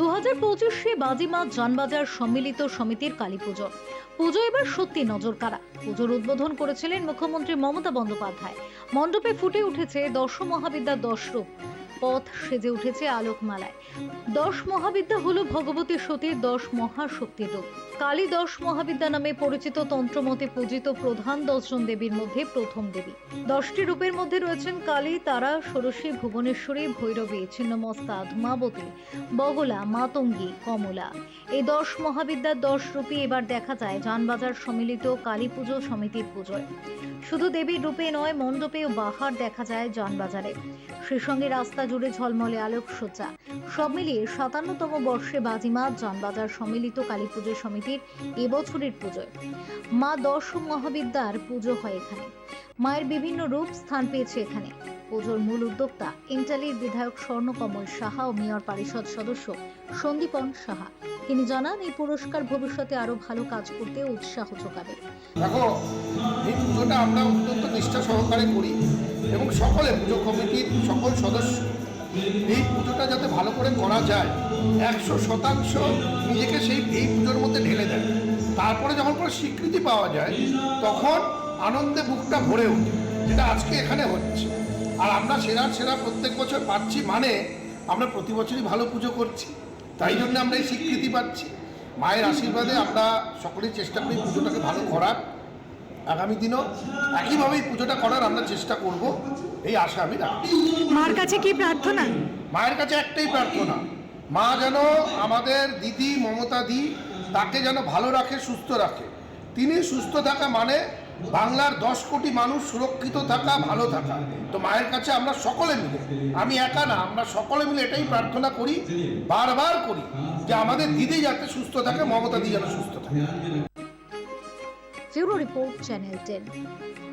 দু হাজার পঁচিশে বাজিমাত যানবাজার সম্মিলিত সমিতির কালী পুজো। পুজো এবার সত্যি নজর কাড়া পুজোর উদ্বোধন করেছিলেন মুখ্যমন্ত্রী মমতা বন্দ্যোপাধ্যায়। মণ্ডপে ফুটে উঠেছে দশ মহাবিদ্যার দশ রূপ। পথ সেজে উঠেছে আলোকমালায়। দশ মহাবিদ্যা হলো ভগবতী সতীর দশ মহাশক্তির রূপ। কালী দশ মহাবিদ্যা নামে পরিচিত তন্ত্রমতে পূজিত প্রধান দশজন দেবীর মধ্যে প্রথম দেবী। দশটি রূপের মধ্যে রয়েছেন কালী, তারা, ষোড়শী, ভুবনেশ্বরী, ভৈরবী, ছিন্নমস্তা, ধূমাবতী, বগলা, মাতঙ্গী, কমলা। এই দশ মহাবিদ্যার দশ রূপী এবার দেখা যায় যানবাজার সম্মিলিত কালী পুজো সমিতির পুজোয়। শুধু দেবীর রূপে নয় মণ্ডপে বাহার দেখা যায় যানবাজারে। সেই সঙ্গে রাস্তা জুড়ে ঝলমলে আলোকসজ্জা। সব মিলিয়ে সাতান্নতম বর্ষে বাজিমাত যানবাজার সম্মিলিত কালী পুজো সমিতির এবছরের পুজোয়। মা দশ মহাবিদ্যার পুজো হয় এখানে। মায়ের বিভিন্ন রূপ স্থান পেয়েছে এখানে। পুজোর মূল উদ্যোক্তা ইন্টালির বিধায়ক স্বর্ণকমল সাহা ও মেয়র পরিষদ সদস্য সন্দীপন সাহা। তিনি জানান, এই পুরস্কার ভবিষ্যতে আরও ভালো কাজ করতে উৎসাহ যোগাবে। দেখো, এই পুজোটা আমরা অত্যন্ত নিষ্ঠা সহকারে করি। এবং সকলে পুজো কমিটির সকল সদস্য এই পুজোটা যাতে ভালো করে করা যায়, একশো শতাংশ নিজেকে সেই, এই পুজোর মধ্যে ঢেলে দেয়। তারপরে যখন কোনো স্বীকৃতি পাওয়া যায়, তখন আনন্দে বুকটা ভরে ওঠে, যেটা আজকে এখানে হচ্ছে। আর আমরা সেরা সেরা প্রত্যেক বছর পাচ্ছি মানে আমরা প্রতি বছরই ভালো পুজো করছি, তাই জন্য আমরা এই স্বীকৃতি পাচ্ছি। মায়ের আশীর্বাদে আমরা সকলেই চেষ্টা করি পুজোটাকে ভালো করার। আগামী দিনও একইভাবে এই পুজোটা করার আমরা চেষ্টা করব। এই আশা আমি রাখি মার কাছে কি প্রার্থনা? মায়ের কাছে একটাই প্রার্থনা। মা যেন আমাদের দিদি মমতা দি তাকে যেন ভালো রাখে সুস্থ রাখে। তিনি সুস্থ থাকা মানে বাংলার দশ কোটি মানুষ সুরক্ষিত থাকা ভালো থাকা। তো মায়ের কাছে আমরা সকলে মিলে আমি একা না আমরা সকলে মিলে এটাই প্রার্থনা করি বারবার করি যে আমাদের দিদি যাতে সুস্থ থাকে মমতা দি যেন সুস্থ থাকে। Zero Report Channel 10.